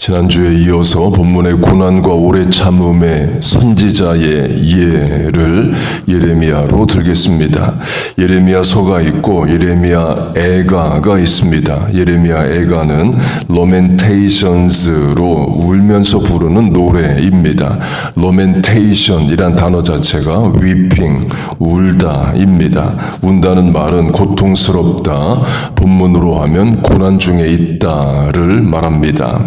지난주에 이어서 본문의 고난과 오래 참음의 선지자의 예를 예레미야로 들겠습니다. 예레미야서가 있고 예레미야 애가가 있습니다. 예레미야 애가는 로멘테이션스로 울면서 부르는 노래입니다. 로멘테이션이란 단어 자체가 weeping, 울다입니다. 운다는 말은 고통스럽다, 본문으로 하면 고난 중에 있다를 말합니다.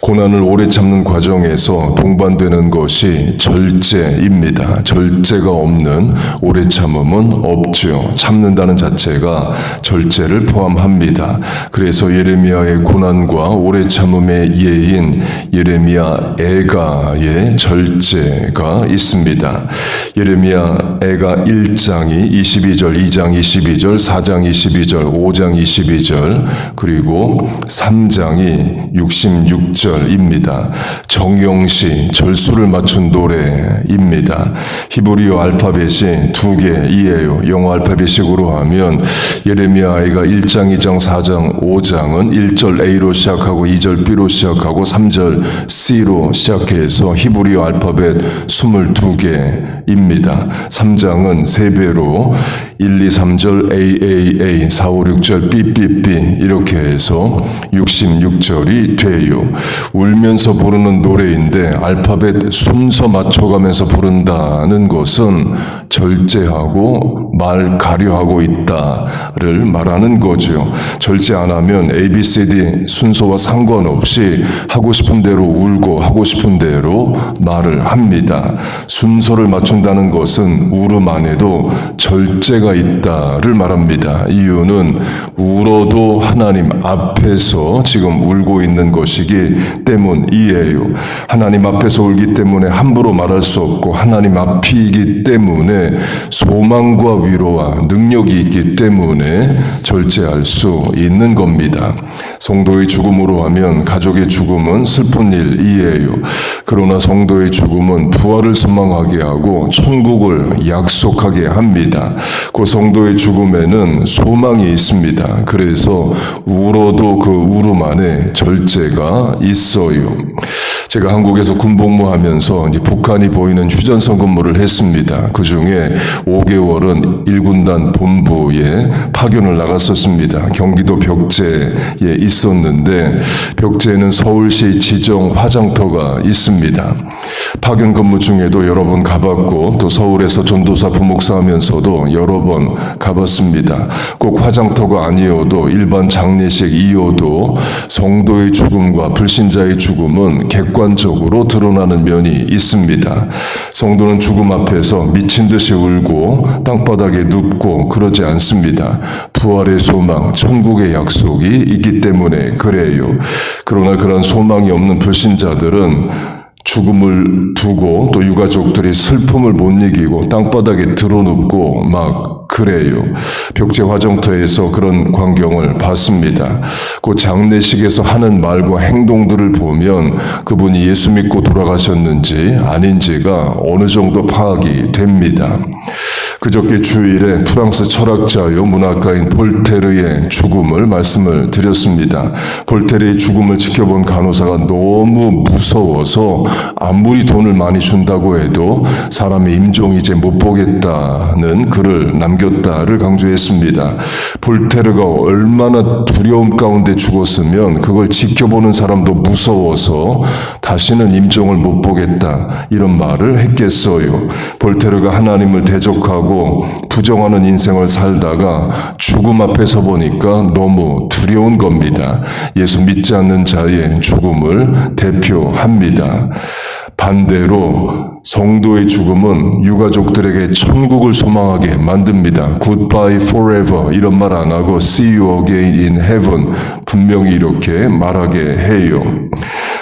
고난을 오래 참는 과정에서 동반되는 것이 절제입니다. 절제가 없는 오래 참음은 없죠. 참는다는 자체가 절제를 포함합니다. 그래서 예레미야의 고난과 오래 참음의 예인 예레미야 애가의 절제가 있습니다. 예레미야 애가 1장이 22절, 2장 22절, 4장 22절, 5장 22절, 그리고 3장이 66절 입니다. 정용시 절수를 맞춘 노래입니다. 히브리어 알파벳이 두 개이에요. 영어 알파벳식으로 하면 예레미야 아이가 1장, 2장, 4장, 5장은 1절 A로 시작하고 2절 B로 시작하고 3절 C로 시작해서 히브리어 알파벳 22개입니다. 3장은 3배로 1, 2, 3절 AAA, 4, 5, 6절 BBB 이렇게 해서 66절이 돼요. 울면서 부르는 노래인데 알파벳 순서 맞춰가면서 부른다는 것은 절제하고 말 가려하고 있다를 말하는 거죠. 절제 안 하면 ABCD 순서와 상관없이 하고 싶은 대로 울고 하고 싶은 대로 말을 합니다. 순서를 맞춘다는 것은 울음 안에도 절제가 있다를 말합니다. 이유는 울어도 하나님 앞에서 지금 울고 있는 것이기 때문이에요. 하나님 앞에서 울기 때문에 함부로 말할 수 없고 하나님 앞이기 때문에 소망과 위로와 능력이 있기 때문에 절제할 수 있는 겁니다. 성도의 죽음으로 하면 가족의 죽음은 슬픈 일이에요. 그러나 성도의 죽음은 부활을 소망하게 하고 천국을 약속하게 합니다. 그 성도의 죽음에는 소망이 있습니다. 그래서 울어도 그 울음 안에 절제가 있어 요. 제가 한국에서 군복무하면서 이제 북한이 보이는 휴전선 근무를 했습니다. 그 중에 5개월은 1군단 본부에 파견을 나갔었습니다. 경기도 벽제에 있었는데 벽제에는 서울시 지정 화장터가 있습니다. 파견 근무 중에도 여러 번 가봤고 또 서울에서 전도사 부목사 하면서도 여러 번 가봤습니다. 꼭 화장터가 아니어도 일반 장례식 이어도 성도의 죽음과 불신자의 죽음은 객관 적으로 드러나는 면이 있습니다. 성도는 죽음 앞에서 미친 듯이 울고 땅바닥에 눕고 그러지 않습니다. 부활의 소망, 천국의 약속이 있기 때문에 그래요. 그러나 그런 소망이 없는 불신자들은 죽음을 두고 또 유가족들이 슬픔을 못 이기고 땅바닥에 드러눕고 막 그래요. 벽제 화정터에서 그런 광경을 봤습니다. 그 장례식에서 하는 말과 행동들을 보면 그분이 예수 믿고 돌아가셨는지 아닌지가 어느 정도 파악이 됩니다. 그저께 주일에 프랑스 철학자요 문학가인 볼테르의 죽음을 말씀을 드렸습니다. 볼테르의 죽음을 지켜본 간호사가 너무 무서워서 아무리 돈을 많이 준다고 해도 사람의 임종 이제 못 보겠다는 글을 남겼다를 강조했습니다. 볼테르가 얼마나 두려움 가운데 죽었으면 그걸 지켜보는 사람도 무서워서 다시는 임종을 못 보겠다 이런 말을 했겠어요. 볼테르가 하나님을 대적 하고 부정하는 인생을 살다가 죽음 앞에 서 보니까 너무 두려운 겁니다. 예수 믿지 않는 자의 죽음을 대표합니다. 반대로 성도의 죽음은 유가족들에게 천국을 소망하게 만듭니다. Goodbye forever 이런 말 안 하고 See you again in heaven 분명히 이렇게 말하게 해요.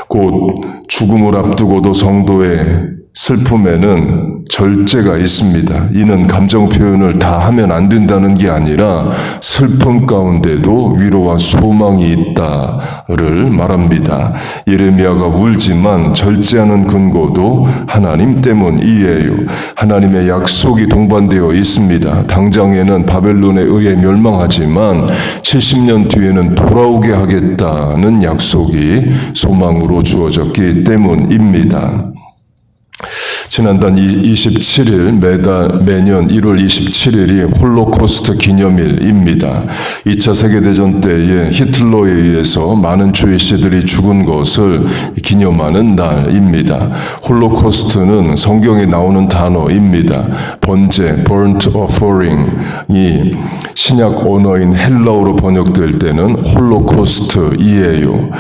곧 죽음을 앞두고도 성도의 슬픔에는 절제가 있습니다. 이는 감정 표현을 다 하면 안 된다는 게 아니라 슬픔 가운데도 위로와 소망이 있다를 말합니다. 예레미야가 울지만 절제하는 근거도 하나님 때문이에요. 하나님의 약속이 동반되어 있습니다. 당장에는 바벨론에 의해 멸망하지만 70년 뒤에는 돌아오게 하겠다는 약속이 소망으로 주어졌기 때문입니다. 지난달 27일 매달 매년 1월 27일이 홀로코스트 기념일입니다. 2차 세계대전 때에 히틀러에 의해서 많은 주이시들이 죽은 것을 기념하는 날입니다. 홀로코스트는 성경에 나오는 단어입니다. 번제, burnt offering이 신약 언어인 헬라어로 번역될 때는 홀로코스트이에요.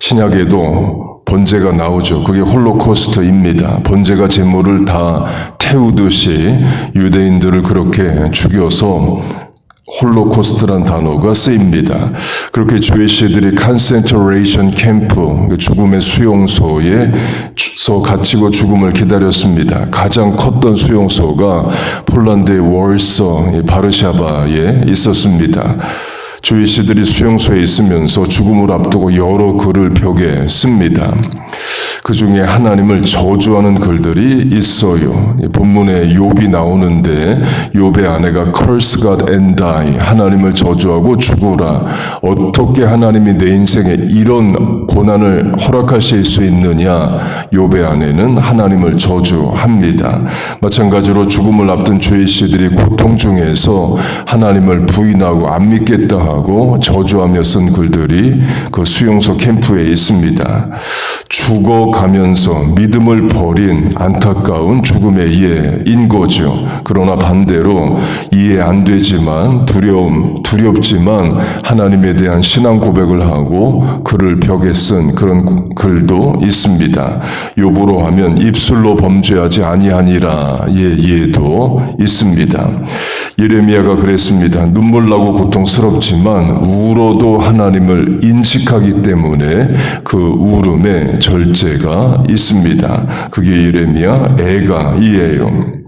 신약에도 번제가 나오죠. 그게 홀로코스트입니다. 번제가 제물을 다 태우듯이 유대인들을 그렇게 죽여서 홀로코스트란 단어가 쓰입니다. 그렇게 주이시들이 컨센트레이션 캠프, 죽음의 수용소에 서 갇히고 죽음을 기다렸습니다. 가장 컸던 수용소가 폴란드의 월서 바르샤바에 있었습니다. 주이시들이 수용소에 있으면서 죽음을 앞두고 여러 글을 벽에 씁니다. 그 중에 하나님을 저주하는 글들이 있어요. 본문에 욥이 나오는데 욥의 아내가 curse God and die 하나님을 저주하고 죽으라. 어떻게 하나님이 내 인생에 이런 고난을 허락하실 수 있느냐? 욥의 아내는 하나님을 저주합니다. 마찬가지로 죽음을 앞둔 죄의 씨들이 고통 중에서 하나님을 부인하고 안 믿겠다 하고 저주하며 쓴 글들이 그 수용소 캠프에 있습니다. 죽어가면서 믿음을 버린 안타까운 죽음의 예인 거죠. 그러나 반대로 이해 안 되지만 두려움, 두렵지만 하나님에 대한 신앙 고백을 하고 글을 벽에 쓴 그런 글도 있습니다. 요보로 하면 입술로 범죄하지 아니하니라 예 예도 있습니다. 예레미야가 그랬습니다. 눈물 나고 고통스럽지만 울어도 하나님을 인식하기 때문에 그 울음에 절제가 있습니다. 그게 예레미야 애가이에요.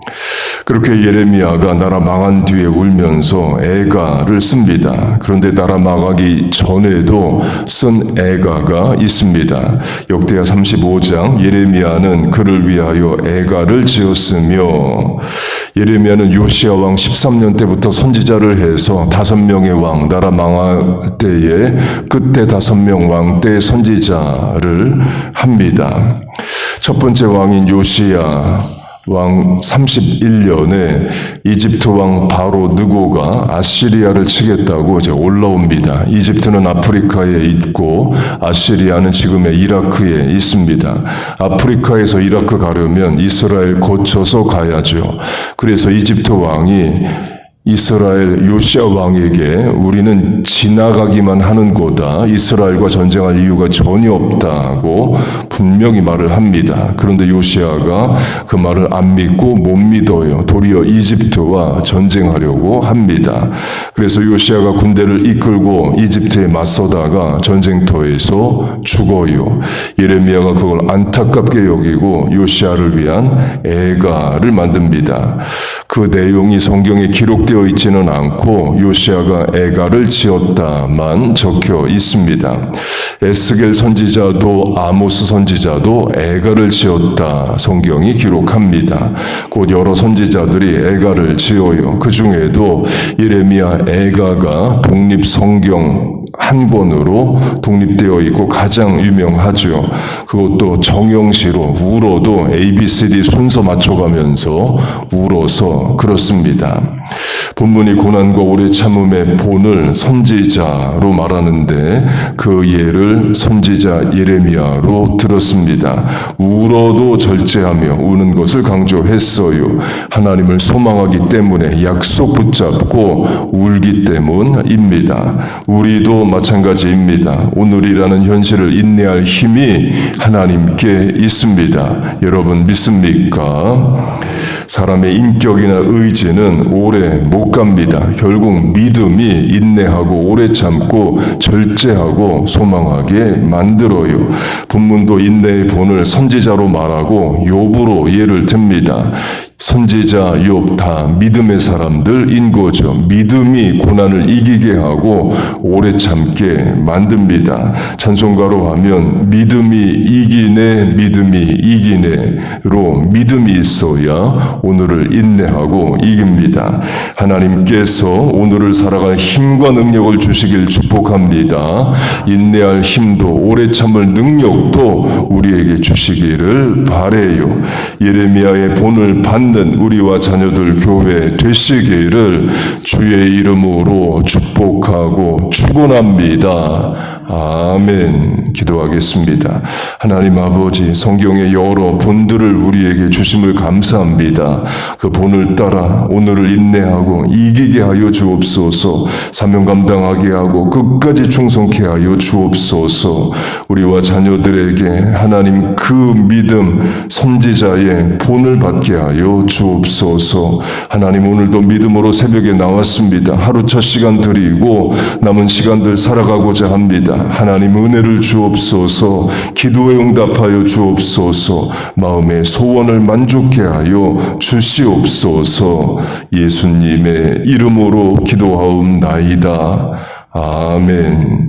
그렇게 예레미야가 나라 망한 뒤에 울면서 애가를 씁니다. 그런데 나라 망하기 전에도 쓴 애가가 있습니다. 역대하 35장 예레미야는 그를 위하여 애가를 지었으며 예레미야는 요시아 왕 13년 때부터 선지자를 해서 다섯 명의 왕 나라 망할 때에 그때 다섯 명 왕 때 선지자를 합니다. 첫 번째 왕인 요시야 왕 31년에 이집트 왕 바로 느고가 아시리아를 치겠다고 이제 올라옵니다. 이집트는 아프리카에 있고 아시리아는 지금의 이라크에 있습니다. 아프리카에서 이라크 가려면 이스라엘 거쳐서 가야죠. 그래서 이집트 왕이 이스라엘 요시아 왕에게 우리는 지나가기만 하는 거다. 이스라엘과 전쟁할 이유가 전혀 없다고 분명히 말을 합니다. 그런데 요시아가 그 말을 안 믿고 못 믿어요. 도리어 이집트와 전쟁하려고 합니다. 그래서 요시아가 군대를 이끌고 이집트에 맞서다가 전쟁터에서 죽어요. 예레미야가 그걸 안타깝게 여기고 요시아를 위한 애가를 만듭니다. 그 내용이 성경에 기록되어 되어 있지는 않고 요시아가 애가를 지었다만 적혀 있습니다. 에스겔 선지자도 아모스 선지자도 애가를 지었다 성경이 기록합니다. 곧 여러 선지자들이 애가를 지어요. 그 중에도 예레미야 애가가 독립 성경 한 권으로 독립되어 있고 가장 유명하죠. 그것도 정영시로 울어도 ABCD 순서 맞춰가면서 울어서 그렇습니다. 본문이 고난과 오래 참음의 본을 선지자로 말하는데 그 예를 선지자 예레미야로 들었습니다. 울어도 절제하며 우는 것을 강조했어요. 하나님을 소망하기 때문에 약속 붙잡고 울기 때문입니다. 우리도 마찬가지입니다. 오늘이라는 현실을 인내할 힘이 하나님께 있습니다. 여러분 믿습니까? 사람의 인격이나 의지는 오래 오래 못 갑니다. 결국 믿음이 인내하고 오래 참고 절제하고 소망하게 만들어요. 본문도 인내의 본을 선지자로 말하고 욥으로 예를 듭니다. 선지자 욥 다 믿음의 사람들인 거죠. 믿음이 고난을 이기게 하고 오래 참게 만듭니다. 찬송가로 하면 믿음이 이기네 믿음이 이기네로 믿음이 있어야 오늘을 인내하고 이깁니다. 하나님께서 오늘을 살아갈 힘과 능력을 주시길 축복합니다. 인내할 힘도 오래 참을 능력도 우리에게 주시기를 바래요. 예레미야의 본을 받는 우리와 자녀들 교회 되시기를 주의 이름으로 축복하고 축원합니다. 아멘. 기도하겠습니다. 하나님 아버지 성경의 여러 본들을 우리에게 주심을 감사합니다. 그 본을 따라 오늘을 인내하고 이기게 하여 주옵소서. 사명 감당하게 하고 끝까지 충성케 하여 주옵소서. 우리와 자녀들에게 하나님 그 믿음 선지자의 본을 받게 하여 주옵소서. 하나님 오늘도 믿음으로 새벽에 나왔습니다. 하루 첫 시간 드리고 남은 시간들 살아가고자 합니다. 하나님 은혜를 주옵소서. 기도에 응답하여 주옵소서. 마음의 소원을 만족케 하여 주시옵소서. 예수님의 이름으로 기도하옵나이다. 아멘.